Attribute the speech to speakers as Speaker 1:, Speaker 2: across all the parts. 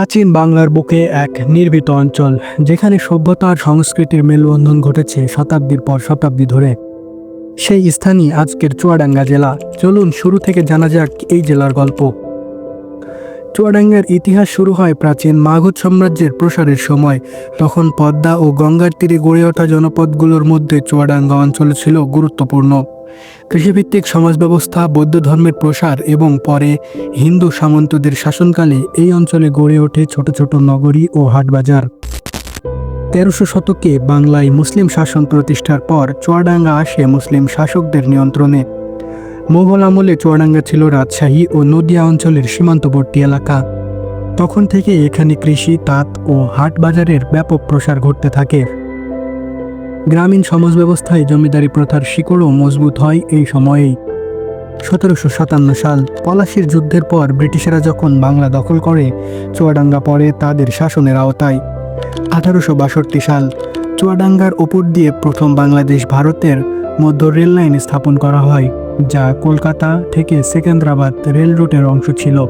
Speaker 1: প্রাচীন বাংলার বুকে এক নির্ভীত অঞ্চল, যেখানে সভ্যতার সংস্কৃতির মেলবন্ধন ঘটেছে শতাব্দীর পর শতাব্দী ধরে। সেই স্থানই আজকের চুয়াডাঙ্গা জেলা। চলুন শুরু থেকে জানা যাক এই জেলার গল্প। চুয়াডাঙ্গার ইতিহাস শুরু হয় প্রাচীন মাগধ সাম্রাজ্যের প্রসারের সময়। তখন পদ্মা ও গঙ্গার তীরে গড়ে ওঠা জনপদগুলোর মধ্যে চুয়াডাঙ্গা অঞ্চল ছিল গুরুত্বপূর্ণ। কৃষিভিত্তিক সমাজ ব্যবস্থা বৌদ্ধ ধর্মের প্রসার এবং পরে হিন্দু সামন্তদের শাসনকালে এই অঞ্চলে গড়ে ওঠে ছোট ছোট নগরী ও হাটবাজার। তেরোশো শতকে বাংলায় মুসলিম শাসন প্রতিষ্ঠার পর চুয়াডাঙ্গা আসে মুসলিম শাসকদের নিয়ন্ত্রণে। মোগল আমলে চুয়াডাঙ্গা ছিল রাজশাহী ও নদিয়া অঞ্চলের সীমান্তবর্তী এলাকা। তখন থেকে এখানে কৃষি, তাঁত ও হাট বাজারের ব্যাপক প্রসার ঘটতে থাকে। গ্রামীণ সমাজ ব্যবস্থায় জমিদারি প্রথার শিকড়ও মজবুত হয় এই সময়েই। সতেরোশো সাতান্ন সাল পলাশির যুদ্ধের পর ব্রিটিশেরা যখন বাংলা দখল করে, চুয়াডাঙ্গা পড়ে তাদের শাসনের আওতায়। আঠারোশো বাষট্টি সাল চুয়াডাঙ্গার ওপর দিয়ে প্রথম বাংলাদেশ ভারতের মধ্য রেল লাইন স্থাপন করা হয়। যা কলকাতা থেকে সেকেন্দ্রাবাদ রেল রুটের অংশ ছিল।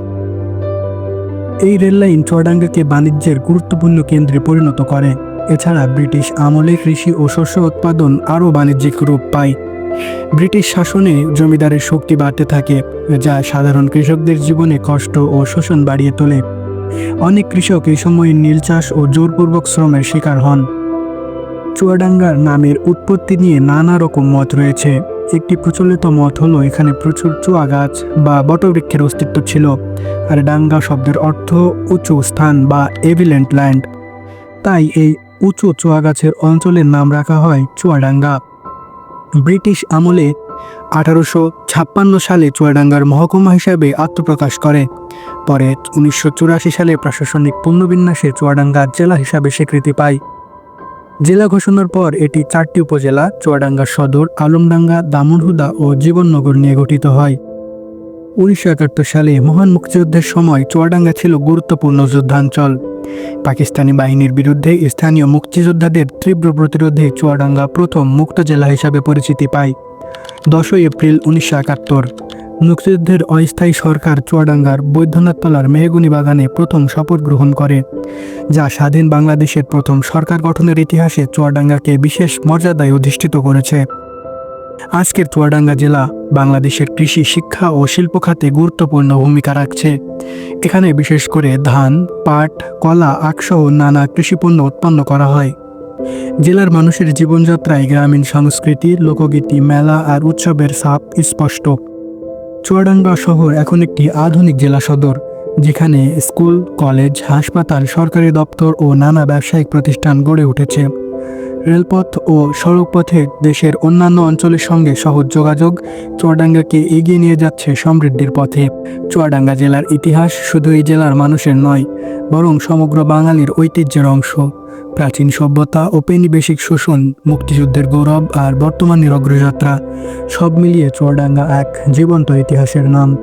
Speaker 1: এই রেল লাইন চুয়াডাঙ্গাকে বাণিজ্যের গুরুত্বপূর্ণ কেন্দ্রে পরিণত করে। এছাড়া ব্রিটিশ আমলে কৃষি ও শস্য উৎপাদন আরও বাণিজ্যিক রূপ পায়। ব্রিটিশ শাসনে জমিদারের শক্তি বাড়তে থাকে, যা সাধারণ কৃষকদের জীবনে কষ্ট ও শোষণ বাড়িয়ে তোলে। অনেক কৃষক এই সময়ে নীল চাষ ও জোরপূর্বক শ্রমের শিকার হন। চুয়াডাঙ্গার নামের উৎপত্তি নিয়ে নানা রকম মত রয়েছে। একটি প্রচলিত মত হলো এখানে প্রচুর চুয়া গাছ বা বটবৃক্ষের অস্তিত্ব ছিল, আর ডাঙ্গা শব্দের অর্থ উঁচু স্থান বা এভিলেন্ট ল্যান্ড। তাই এই উঁচু চুয়া গাছের অঞ্চলের নাম রাখা হয় চুয়াডাঙ্গা। ব্রিটিশ আমলে আঠারোশো ছাপ্পান্ন সালে চুয়াডাঙ্গার মহকুমা হিসাবে আত্মপ্রকাশ করে। পরে উনিশশো চুরাশি সালে প্রশাসনিক পুনর্বিন্যাসে চুয়াডাঙ্গা জেলা হিসাবে স্বীকৃতি পায়। জেলা ঘোষণার পর এটি চারটি উপজেলা, চুয়াডাঙ্গা সদর, আলমডাঙ্গা দামনহুদা ও জীবননগর নিয়ে গঠিত হয়। উনিশশো একাত্তর সালে মহান মুক্তিযুদ্ধের সময় চুয়াডাঙ্গা ছিল গুরুত্বপূর্ণ যুদ্ধাঞ্চল। পাকিস্তানি বাহিনীর বিরুদ্ধে স্থানীয় মুক্তিযোদ্ধাদের তীব্র প্রতিরোধে চুয়াডাঙ্গা প্রথম মুক্ত জেলা হিসাবে পরিচিতি পায়। দশই এপ্রিল উনিশশো একাত্তর। মুক্তিযুদ্ধের অস্থায়ী সরকার চুয়াডাঙ্গার বৈদ্যনাথতলার মেহগুনি বাগানে প্রথম শপথ গ্রহণ করে, যা স্বাধীন বাংলাদেশের প্রথম সরকার গঠনের ইতিহাসে চুয়াডাঙ্গাকে বিশেষ মর্যাদায় অধিষ্ঠিত করেছে। আজকের চুয়াডাঙ্গা জেলা বাংলাদেশের কৃষি, শিক্ষা ও শিল্প খাতে গুরুত্বপূর্ণ ভূমিকা রাখছে। এখানে বিশেষ করে ধান, পাট, কলা আখসহ নানা কৃষিপণ্য উৎপন্ন করা হয়। জেলার মানুষের জীবনযাত্রায় গ্রামীণ সংস্কৃতি, লোকগীতি, মেলা আর উৎসবের সাপ স্পষ্ট। চুয়াডাঙ্গা শহর এখন একটি আধুনিক জেলা সদর, যেখানে স্কুল, কলেজ, হাসপাতাল, সরকারি দপ্তর ও নানা ব্যবসায়িক প্রতিষ্ঠান গড়ে উঠেছে। রেলপথ ও সড়কপথে দেশের অন্যান্য অঞ্চলের সঙ্গে সহজ যোগাযোগ, চুয়াডাঙ্গাকে এগিয়ে নিয়ে যাচ্ছে সমৃদ্ধির পথে। চুয়াডাঙ্গা জেলার ইতিহাস শুধু এই জেলার মানুষের নয়, বরং সমগ্র বাঙালির ঐতিহ্যের অংশ। প্রাচীন সভ্যতা ঔপনিবেশিক শোষণ, মুক্তিযুদ্ধের গৌরব আর বর্তমানের অগ্রযাত্রা সব মিলিয়ে চুয়াডাঙ্গা এক জীবন্ত ইতিহাসের নাম।